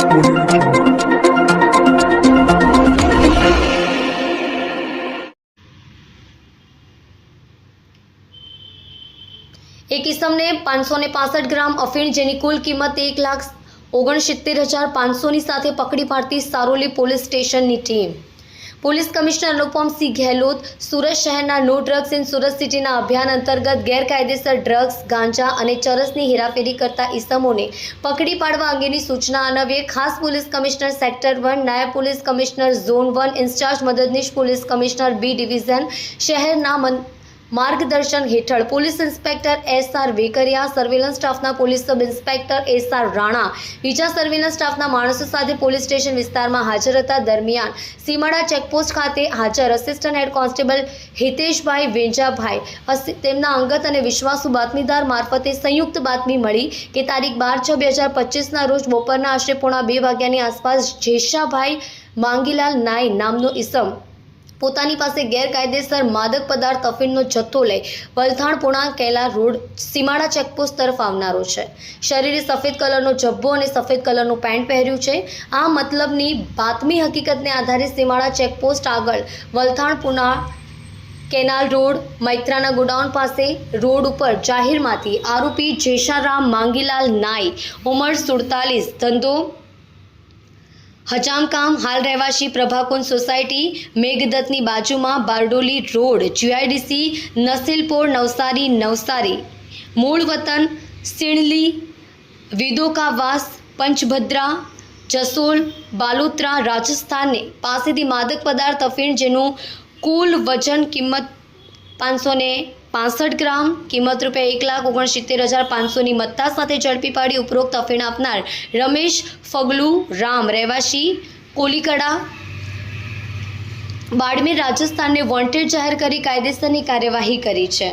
એક ઇસમને પાંચસો ને પાસઠ ગ્રામ અફીણ જેની કુલ કિંમત એક લાખ ઓગણસિત્તેર હજાર પાંચસોની સાથે પકડી પાડતી સારોલી પોલીસ સ્ટેશનની team. Police commissioner Anupamsinh Gahlot. Surat શહેરના નો ડ્રગ્સ ઇન સુરત સિટીના અભિયાન અંતર્ગત ગેરકાયદેસર ડ્રગ્સ, ગાંજા અને ચરસની હેરાફેરી કરતા ઇસમોને પકડી પાડવા અંગેની સૂચના અન્વયે ખાસ પોલીસ કમિશનર સેક્ટર વન, નાયબ police commissioner zone one, in charge મદદનીશ પોલીસ કમિશનર બી ડિવિઝન શહેરના માર્ગદર્શન હેઠળ police inspector S R Vekariya, surveillance સ્ટાફના police sub inspector S R Rana, બીજા સર્વેલન્સ સ્ટાફના માણસો સાથે પોલીસ સ્ટેશન વિસ્તારમાં હાજર હતા. દરમિયાન સીમાડા ચેકપોસ્ટ ખાતે હાજર assistant head constable Hiteshbhai Venjabhai. તેમના અંગત અને વિશ્વાસુ બાતમીદાર મારફતે સંયુક્ત બાતમી મળી કે તારીખ બાર છ બે હજાર પચીસના રોજ બપોરના આશરે પોણા બે વાગ્યાની આસપાસ જેશાભાઈ માંગીલાલ નાય નામનો ઈસમ પોતાની પાસે ગેરકાયદેસર માદક પદાર્થ અફીણનો જથ્થો લઈ વલથાણ પુણા કેલા રોડ સીમાડા ચેકપોસ્ટ તરફ આવનારો છે. શરીરે સફેદ કલરનો જબ્બો અને સફેદ કલરનું પેન્ટ પહેર્યું છે. આ મતલબની બાતમી હકીકતને આધારે સીમાડા ચેકપોસ્ટ આગળ વલથાણ પુણા કેનાલ રોડ, મૈત્રાના ગોડાઉન પાસે રોડ ઉપર જાહેરમાંથી આરોપી જેશારામ માંગીલાલ નાઈ, ઉંમર સુડતાલીસ, ધંધો હજામકામ હાલ રહેવાસી પ્રભાકુંજ સોસાયટી મેઘદત્તની બાજુમાં બારડોલી રોડ, જીઆઈડીસી, નસીલપોર, નવસારી નવસારી. મૂળ વતન સિણલી વિદોકાવાસ, પંચભદ્રા, જસોલ, બાલોત્રા રાજસ્થાનને પાસેથી માદક પદાર્થ અફીણ જેનું કુલ વજન કિંમત પાંચસો ને પાસઠ ગ્રામ, કિંમત રૂપિયા એક લાખ ઓગણસિત્તેર હજાર પાંચસોની મત્તા સાથે ઝડપી પાડી ઉપરોક્ત અફીણ આપનાર રમેશ ફગલુ રામ રહેવાસી, કોલીકડા, બાડમેર રાજસ્થાનને વોન્ટેડ જાહેર કરી કાયદેસરની કાર્યવાહી કરી છે.